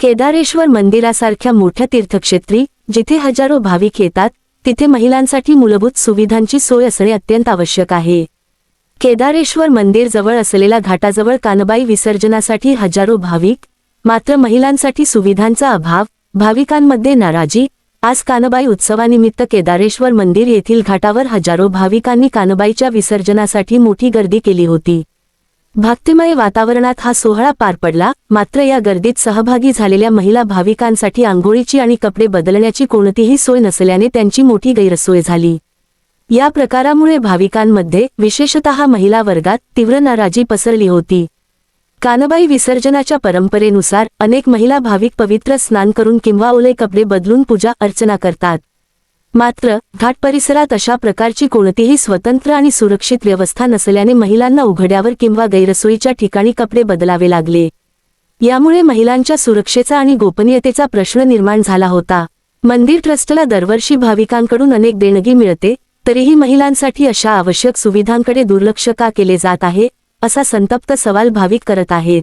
केदारेश्वर मंदिरासारख्या मोठ्या तीर्थक्षेत्री जिथे हजारो भाविक येतात तिथे महिलांसाठी मूलभूत सुविधांची सोय असणे अत्यंत आवश्यक आहे. केदारेश्वर मंदिर जवळ असलेल्या घाटाजवळ कानबाई विसर्जनासाठी हजारो भाविक मात्र महिलांसाठी सुविधांचा अभाव भाविकांमध्ये नाराजी. आज कानबाई उत्सवानिमित्त केदारेश्वर मंदिर येथील घाटावर हजारो भाविकांनी कानबाईच्या विसर्जनासाठी मोठी गर्दी केली होती. भक्तिमय वातावरणात हा सोहळा पार पडला मात्र या गर्दीत सहभागी झालेल्या महिला भाविकांसाठी आंघोळीची आणि कपडे बदलण्याची कोणतीही सोय नसल्याने त्यांची मोठी गैरसोय झाली. या प्रकारामुळे भाविकांमध्ये विशेषतः महिला वर्गात तीव्र नाराजी पसरली होती. कानबाई विसर्जनाच्या परंपरेनुसार अनेक महिला भाविक पवित्र स्नान करून किंवा ओले कपडे बदलून पूजा अर्चना करतात. मात्र घाट परिसरात अशा प्रकारची कोणतीही स्वतंत्र आणि सुरक्षित व्यवस्था नसल्याने महिलांना उघड्यावर किंवा गैरसोयीच्या ठिकाणी कपडे बदलावे लागले. यामुळे महिलांच्या सुरक्षेचा आणि गोपनीयतेचा प्रश्न निर्माण झाला होता. मंदिर ट्रस्टला दरवर्षी भाविकांकडून अनेक देणगी मिळते तरीही महिलांसाठी अशा आवश्यक सुविधांकडे दुर्लक्ष का केले जात आहे असा संतप्त सवाल भाविक करत आहेत.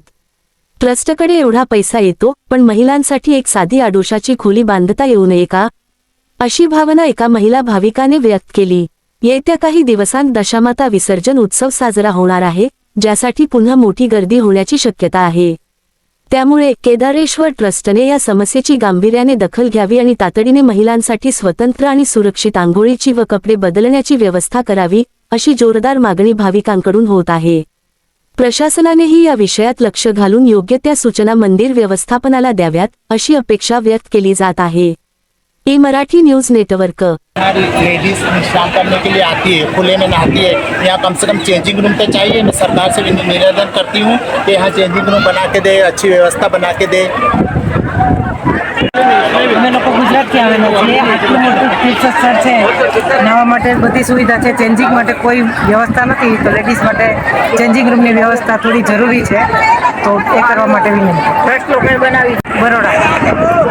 ट्रस्टकडे एवढा पैसा येतो पण महिलांसाठी एक साधी आडोशाची खोली बांधता येऊ नये का? अशी भावना एका महिला भाविकाने व्यक्त केली. येत्या काही दिवसांत दशामाता विसर्जन उत्सव साजरा होणार आहे ज्यासाठी पुन्हा मोठी गर्दी होण्याची शक्यता आहे. त्यामुळे केदारेश्वर ट्रस्टने या समस्येची गांभीर्याने दखल घ्यावी आणि तातडीने महिलांसाठी स्वतंत्र आणि सुरक्षित आंघोळीची व कपडे बदलण्याची व्यवस्था करावी अशी जोरदार मागणी भाविकांकडून होत आहे. प्रशासनानेही या विषयात लक्ष घालून योग्य त्या सूचना मंदिर व्यवस्थापनाला द्याव्यात अशी अपेक्षा व्यक्त केली जात आहे. ई मराठी न्यूज नेटवर्क हमारी लेडीज स्नान करने के लिए आती है खुले में नहाती है यहाँ कम से कम चेंजिंग रूम तो चाहिए मैं सरकार से भी निवेदन करती हूँ कि यहाँ चेंजिंग रूम बना के दे अच्छी व्यवस्था बना के दे અમે લોકો ગુજરાતથી આવેલા છીએ આટલું મોટું તીર્થસ્થળ છે નાહવા માટે બધી સુવિધા છે ચેન્જિંગ માટે કોઈ વ્યવસ્થા નથી તો લેડીઝ માટે ચેન્જિંગ રૂમની વ્યવસ્થા થોડી જરૂરી છે તો એ કરવા માટે વિનંતી ફર્સ્ટ લોકોએ બનાવી બરોડા